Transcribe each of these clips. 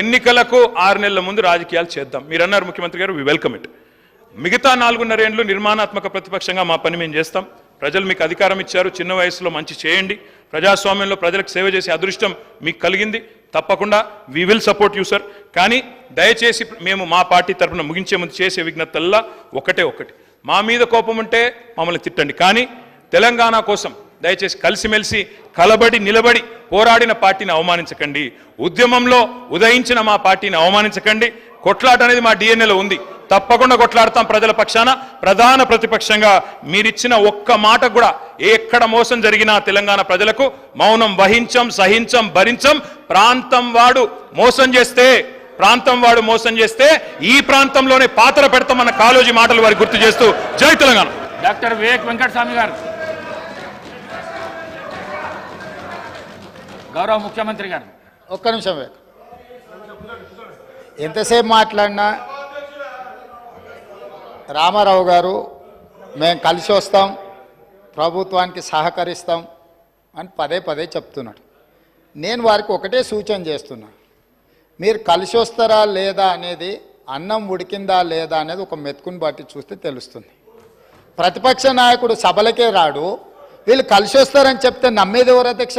ఎన్నికలకు ఆరు నెలల ముందు రాజకీయాలు చేద్దాం. మీరు అన్నారు ముఖ్యమంత్రి గారు వి వెల్కమ్ ఇట్ మిగతా నాలుగున్నర ఏండ్లు నిర్మాణాత్మక ప్రతిపక్షంగా మా పని మేము చేస్తాం. ప్రజలు మీకు అధికారం ఇచ్చారు చిన్న వయసులో మంచి చేయండి. ప్రజాస్వామ్యంలో ప్రజలకు సేవ చేసే అదృష్టం మీకు కలిగింది. తప్పకుండా we will support you sir కానీ దయచేసి మేము మా పార్టీ తరఫున ముగించే ముందు చేసే విజ్ఞతల్లా ఒకటే ఒకటి. మా మీద కోపం ఉంటే మమ్మల్ని తిట్టండి. కానీ తెలంగాణ కోసం దయచేసి కలిసిమెలిసి కలబడి నిలబడి పోరాడిన పార్టీని అవమానించకండి. ఉద్యమంలో ఉదయించిన మా పార్టీని అవమానించకండి. కొట్లాట అనేది మా డిఎన్ఏలో ఉంది. తప్పకుండా కొట్లాడతాం ప్రజల పక్షాన ప్రధాన ప్రతిపక్షంగా. మీరిచ్చిన ఒక్క మాట కూడా ఎక్కడ మోసం జరిగినా తెలంగాణ ప్రజలకు మౌనం వహించం సహించం భరించం. ప్రాంతం వాడు మోసం చేస్తే ప్రాంతం వాడు మోసం చేస్తే ఈ ప్రాంతంలోనే పాత్ర పెడతామన్న కాలోజీ మాటలు వారికి గుర్తు చేస్తూ జై తెలంగాణ. డాక్టర్ వివేక్ వెంకటస్వామి గారు. గౌరవ ముఖ్యమంత్రి గారు. ఒక్క నిమిషం ఎంతసేపు మాట్లాడినా రామారావు గారు మేము కలిసి వస్తాం ప్రభుత్వానికి సహకరిస్తాం అని పదే పదే చెప్తున్నాడు. నేను వారికి ఒకటే సూచన చేస్తున్నా. మీరు కలిసి వస్తారా లేదా అనేది అన్నం ఉడికిందా లేదా అనేది ఒక మెతుకుని బట్టి చూస్తే తెలుస్తుంది. ప్రతిపక్ష నాయకుడు సభలకే రాడు వీళ్ళు కలిసి వస్తారని చెప్తే నమ్మేది ఎవరు అధ్యక్ష?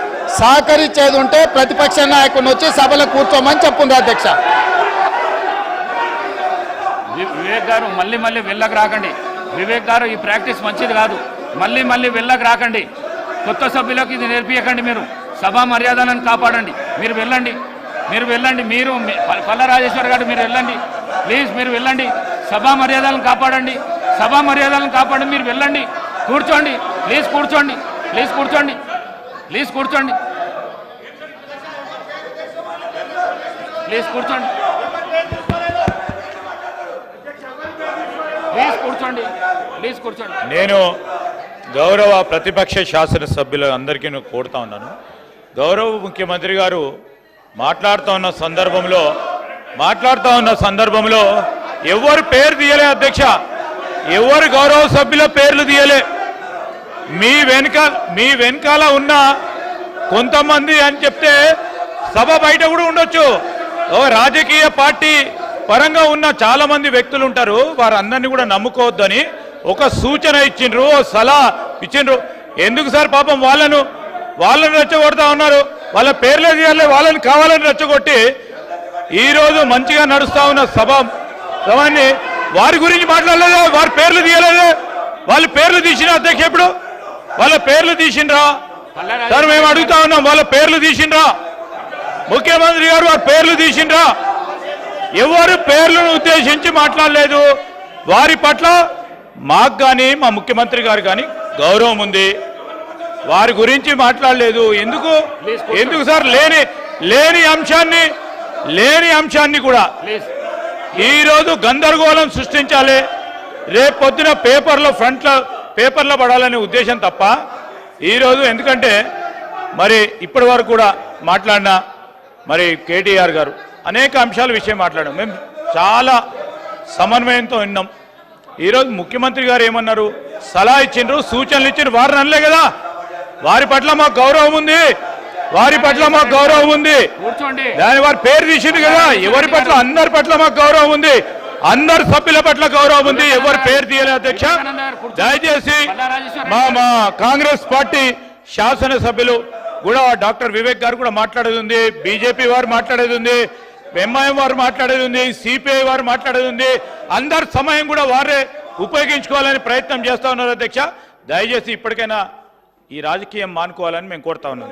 సహకరించేది ఉంటే ప్రతిపక్ష నాయకుడిని వచ్చి సభలో కూర్చోమని చెప్పుంది అధ్యక్ష. వివేక్ గారు మళ్ళీ మళ్ళీ వెళ్ళకు రాకండి. వివేక్ గారు ఈ ప్రాక్టీస్ మంచిది కాదు. మళ్ళీ మళ్ళీ వెళ్ళకు రాకండి. కొత్త సభ్యులకు ఇది నేర్పించకండి మీరు. సభా మర్యాదలను కాపాడండి. మీరు వెళ్ళండి. మీరు వెళ్ళండి. మీరు మీ- పల్ల రాజేశ్వర్ గారు మీరు వెళ్ళండి. ప్లీజ్ మీరు వెళ్ళండి. సభా మర్యాదలను కాపాడండి. సభా మర్యాదలను కాపాడండి. మీరు వెళ్ళండి. కూర్చోండి. ప్లీజ్ కూర్చోండి. ప్లీజ్ కూర్చోండి. ప్లీజ్ కూర్చోండి. ప్లీజ్ కూర్చోండి. ప్లీజ్ కూర్చోండి. ప్లీజ్ కూర్చోండి. నేను గౌరవ ప్రతిపక్ష శాసనసభ్యులు అందరికీ నేను కోరుతా ఉన్నాను. గౌరవ ముఖ్యమంత్రి గారు మాట్లాడుతూ ఉన్న సందర్భంలో మాట్లాడుతూ ఉన్న సందర్భంలో ఎవరు పేరు తీయలే అధ్యక్ష? ఎవరు గౌరవ సభ్యుల పేర్లు తీయలే? మీ వెనుక మీ వెనకాల ఉన్న కొంతమంది అని చెప్తే సభ బయట కూడా ఉండొచ్చు. ఓ రాజకీయ పార్టీ పరంగా ఉన్న చాలా మంది వ్యక్తులు ఉంటారు. వారందరినీ కూడా నమ్ముకోవద్దని ఒక సూచన ఇచ్చిండ్రు ఓ సలహా ఇచ్చిండ్రు. ఎందుకు సార్ పాపం వాళ్ళను వాళ్ళని రెచ్చగొడతా ఉన్నారు? వాళ్ళ పేర్లే తీయాలి వాళ్ళని కావాలని రెచ్చగొట్టి ఈ రోజు మంచిగా నడుస్తా ఉన్న సభ సభని వారి గురించి మాట్లాడలేదు? వారి పేర్లు తీయలేదు? వాళ్ళ పేర్లు తీసిన అధ్యక్ష ఎప్పుడు? వాళ్ళ పేర్లు తీసిండ్రా. సార్ మేము అడుగుతా ఉన్నాం వాళ్ళ పేర్లు తీసిండ్రా. ముఖ్యమంత్రి గారు వారి పేర్లు తీసిండ్రా. ఎవరు పేర్లను ఉద్దేశించి మాట్లాడలేదు. వారి పట్ల మాకు కానీ మా ముఖ్యమంత్రి గారు కానీ గౌరవం ఉంది. వారి గురించి మాట్లాడలేదు. ఎందుకు? ఎందుకు సార్? లేని లేని అంశాన్ని లేని అంశాన్ని కూడా. ఈరోజు గందరగోళం సృష్టించాలి. రేపు పొద్దున పేపర్లో ఫ్రంట్లో పేపర్లో పడాలనే ఉద్దేశం తప్ప ఈరోజు ఎందుకంటే మరి ఇప్పటి వరకు కూడా మాట్లాడిన మరి కేటీఆర్ గారు అనేక అంశాల విషయం మాట్లాడాం. మేము చాలా సమన్వయంతో విన్నాం. ఈరోజు ముఖ్యమంత్రి గారు ఏమన్నారు? సలహా ఇచ్చిండ్రు సూచనలు ఇచ్చిండ్రు వారిని అనలే కదా. వారి పట్ల మాకు గౌరవం ఉంది. వారి పట్ల మాకు గౌరవం ఉంది. దాని వారి పేరు తీసింది కదా. ఎవరి పట్ల? అందరి పట్ల మాకు గౌరవం ఉంది. అందరు సభ్యుల పట్ల గౌరవం ఉంది. ఎవరి పేరు తీయలేదు అధ్యక్ష? దయచేసి మా మా కాంగ్రెస్ పార్టీ శాసనసభ్యులు కూడా డాక్టర్ వివేక్ గారు కూడా మాట్లాడేది ఉంది. బీజేపీ వారు మాట్లాడేది ఉంది. ఎంఐఎం వారు మాట్లాడేది ఉంది. సిపిఐ వారు మాట్లాడేది ఉంది. అందరి సమయం కూడా వారే ఉపయోగించుకోవాలని ప్రయత్నం చేస్తా ఉన్నారు అధ్యక్ష. దయచేసి ఇప్పటికైనా ఈ రాజకీయం మానుకోవాలని మేము కోరుతా ఉన్నాం.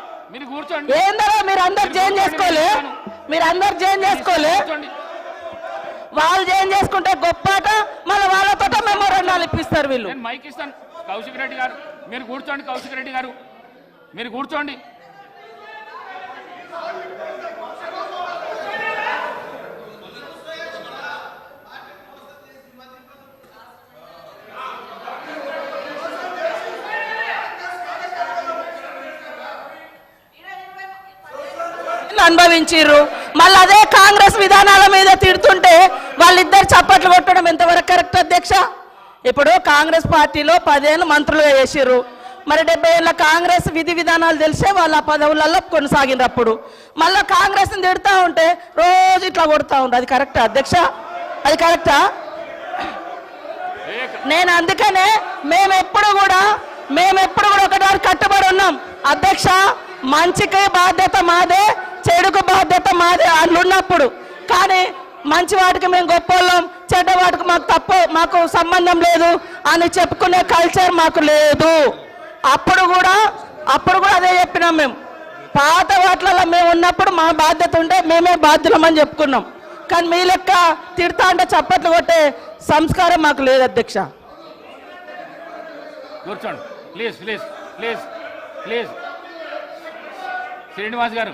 అంటున్నా, మీరు అందరు జైన్ చేసుకోలే? మీరు అందరు జైన్ చేసుకోలే? వాళ్ళు జైన్ చేసుకుంటే గొప్పట మళ్ళీ వాళ్ళతో మెమోరాండాలు ఇప్పిస్తారు వీళ్ళు. నేను మైక్ ఇస్తాను. కౌశిక్ రెడ్డి గారు మీరు కూర్చోండి కౌశిక్ రెడ్డి గారు. మీరు కూర్చోండి. అనుభవించిర్రు. మళ్ళీ అదే కాంగ్రెస్ విధానాల మీద తిడుతుంటే వాళ్ళిద్దరు చప్పట్లు కొట్టడం ఎంతవరకు కరెక్ట్ అధ్యక్ష? ఇప్పుడు కాంగ్రెస్ పార్టీలో పదేళ్ళు మంత్రులుగా చేసిర్రు మరి డెబ్బై ఏళ్ళ కాంగ్రెస్ విధి విధానాలు తెలిసే వాళ్ళు ఆ పదవులలో కొనసాగింది అప్పుడు. మళ్ళీ కాంగ్రెస్ని తిడుతూ ఉంటే రోజు ఇట్లా కొడుతూ ఉంటారు అది కరెక్టా అధ్యక్ష? అది కరెక్టా? నేను అందుకనే మేము ఎప్పుడు కూడా మేము ఎప్పుడు కూడా ఒకటారు కట్టుబడి ఉన్నాం. అధ్యక్ష మంచికి బాధ్యత మాదే చెడుకు బాధ్యత మాదే వాళ్ళు ఉన్నప్పుడు కానీ మంచి వాటికి మేము గొప్పవాళ్ళం చెడ్డ వాటికి మాకు తప్పు మాకు సంబంధం లేదు అని చెప్పుకునే కల్చర్ మాకు లేదు. అప్పుడు కూడా అప్పుడు కూడా అదే చెప్పినాం మేము. పాత వాటిలలో మేము ఉన్నప్పుడు మా బాధ్యత ఉంటే మేమే బాధ్యులమని చెప్పుకున్నాం. కానీ మీ లెక్క తిడతా అంటే చప్పట్లు కొట్టే సంస్కారం మాకు లేదు అధ్యక్ష. కూర్చోండి. Please please please please Srinivas గారు.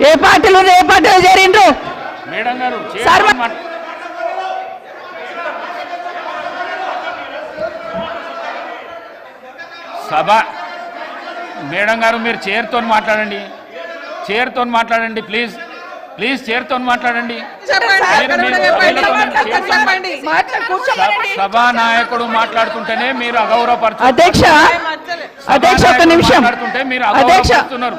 ఏ పార్టీలు ఏ పార్టీలో చేరిండ్రు? సభ మేడం గారు మీరు చైర్తో మాట్లాడండి. చైర్తో మాట్లాడండి ప్లీజ్ ప్లీజ్ చేరుతో మాట్లాడండి. సభా నాయకుడు మాట్లాడుతుంటేనే మీరు అగౌరవపరచు అధ్యక్ష అధ్యక్ష ఒక నిమిషం. మాట్లాడుతుంటే మీరు అగౌరవపరుస్తున్నారు.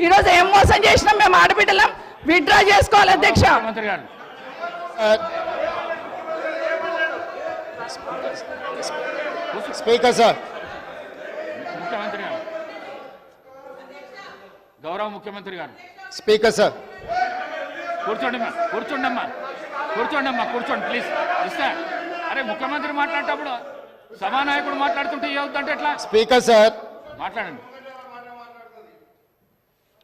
ఈరోజు ఏం మోసం చేసినాం మేము ఆడబిడ్డలం. విత్డ్రా చేసుకోవాలి అధ్యక్ష. Speaker sir. ముఖ్యమంత్రి గారు. గౌరవ ముఖ్యమంత్రి గారు. Speaker sir. కూర్చోండి అమ్మా కూర్చోండి అమ్మా. కూర్చోండి అమ్మా కూర్చోండి ప్లీజ్ ఇస్తా అరే ముఖ్యమంత్రి మాట్లాడేటప్పుడు సభానాయకుడు మాట్లాడుతుంటే ఏవద్దంటే ఎట్లా? Speaker sir. మాట్లాడండి.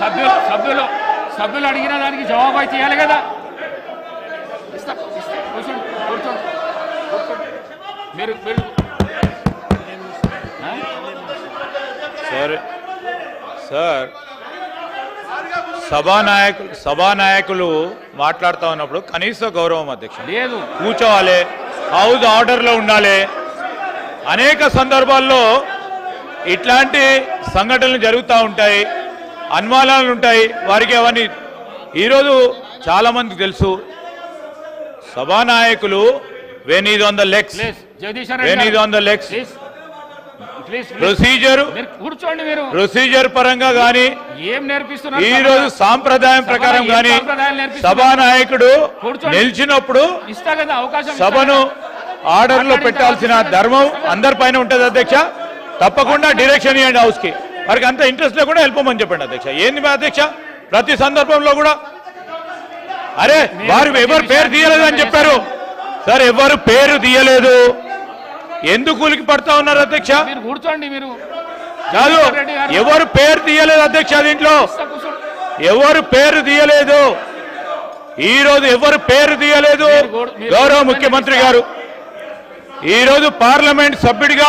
సభ్యులు సభ్యులు సభ్యులు అడిగిన దానికి జవాబు అయితే ఇవ్వాలి కదా. ఇస్తా ఇస్తా కూర్చోండి కూర్చోండి కూర్చోండి. మీరు? సార్ సార్ సభానాయకులు సభానాయకులు మాట్లాడుతూ ఉన్నప్పుడు కనీస గౌరవం అధ్యక్ష. లేదు. కూర్చోవాలి హౌస్ ఆర్డర్లో ఉండాలి. అనేక సందర్భాల్లో ఇట్లాంటి సంఘటనలు జరుగుతూ ఉంటాయి. అనుమానాలు ఉంటాయి. వారికి అవన్నీ ఈరోజు చాలామందికి తెలుసు. సభానాయకులు when is on the legs when is. On the legs. Procedure. కూర్చోండి మీరు. ప్రొసీజర్ పరంగా కానీ ఏం నేర్పిస్తున్నారు? ఈ రోజు సాంప్రదాయం ప్రకారం నేర్పిస్తున్నారు? సభానాయకుడు. నిలిచినప్పుడు ఇస్తా కదా అవకాశం ఇస్తా సభను. ఆర్డర్లో పెట్టాల్సిన ధర్మం అందరిపైన ఉంటుంది అధ్యక్ష. తప్పకుండా డైరెక్షన్ ఇవ్వండి హౌస్కి. వారికి అంత ఇంట్రెస్ట్ లేకుండా వెళ్ళిపోమని చెప్పండి అధ్యక్ష. ఏంది మా అధ్యక్ష? ప్రతి సందర్భంలో కూడా అరే వారు ఎవరు పేరు తీయలేదు అని చెప్పారు. సార్ ఎవరు పేరు తీయలేదు. ఎందుకు ఉలికి పడతా ఉన్నారు అధ్యక్ష? కూర్చోండి మీరు. కాదు. ఎవరు పేరు తీయలేదు అధ్యక్ష దీంట్లో. ఎవరు పేరు తీయలేదు? ఈ రోజు ఎవరు పేరు తీయలేదు? గౌరవ ముఖ్యమంత్రి. గారు. ఈ రోజు పార్లమెంట్ సభ్యుడిగా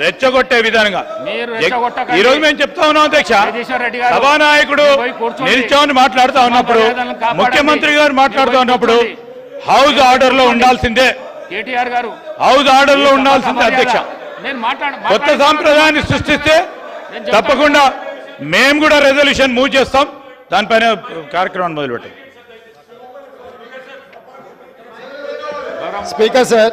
రెచ్చగొట్టే విధంగా మీరు రెచ్చగొట్టకండి. ఈ రోజు మేము చెప్తా ఉన్నాం అధ్యక్ష జగదీశ్వర్ రెడ్డి గారు, సభానాయకుడు. నిల్చొని మాట్లాడుతూ ఉన్నప్పుడు. ముఖ్యమంత్రి గారు మాట్లాడుతూ ఉన్నప్పుడు. హౌస్ ఆర్డర్లో ఉండాల్సిందే కేటీఆర్ గారు హౌస్ ఆర్డర్లో ఉండాల్సిందే అధ్యక్ష నేను మాట్లాడ కొత్త. సాంప్రదాయాన్ని సృష్టిస్తే. తప్పకుండా మేము కూడా రెజల్యూషన్ మూవ్ చేస్తాం దానిపైన కార్యక్రమాన్ని మొదలుపెట్టాం స్పీకర్ సార్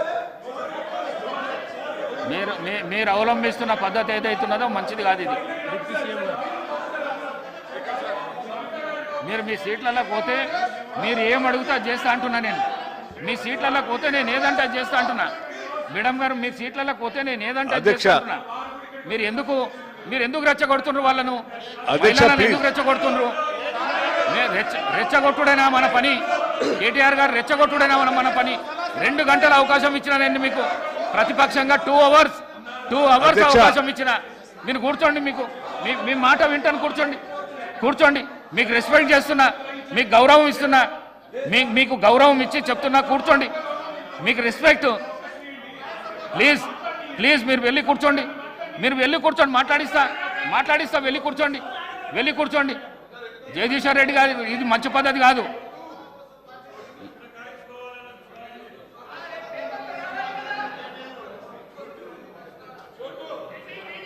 మీరు మీ- మీరు అవలంబిస్తున్న పద్ధతి ఏదైతున్నదో మంచిది కాదు ఇది. మీరు మీ సీట్లలో పోతే మీరు ఏం అడుగుతా చేస్తా అంటున్నా నేను. మీ సీట్లలో పోతే నేను ఏదంటే అది చేస్తా అంటున్నా. మేడం గారు మీ సీట్లలో పోతే నేను ఏదంటే. చేస్తా అంటున్నా. మీరు ఎందుకు మీరు ఎందుకు రెచ్చగొడుతుండ్రు వాళ్ళను. ఎందుకు రెచ్చగొడుతుండ్రు? నే- రెచ్చ రెచ్చగొట్టుడైనా మన పని. కేటీఆర్ గారు రెచ్చగొట్టుడైనా మన మన పని. రెండు గంటల అవకాశం ఇచ్చిన నేను మీకు. ప్రతిపక్షంగా టూ అవర్స్ టూ అవర్స్. అవకాశం ఇచ్చిన. మీరు కూర్చోండి మీకు. మీ మీ మాట వింటాను కూర్చోండి. కూర్చోండి. మీకు రెస్పెక్ట్ చేస్తున్నా మీకు గౌరవం ఇస్తున్నా మీ మీకు గౌరవం ఇచ్చి చెప్తున్నా కూర్చోండి. మీకు రెస్పెక్ట్ ప్లీజ్ ప్లీజ్ మీరు వెళ్ళి కూర్చోండి. మీరు వెళ్ళి కూర్చోండి మాట్లాడిస్తా. మాట్లాడిస్తా వెళ్ళి కూర్చోండి. వెళ్ళి కూర్చోండి. జగదీశ్వర్ రెడ్డి గారు ఇది మంచి పద్ధతి కాదు.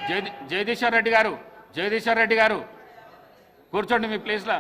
జగదీశ్వర్ రెడ్డి గారు జగదీశ్వర్ రెడ్డి గారు. కూర్చోండి మీ ప్లేస్లో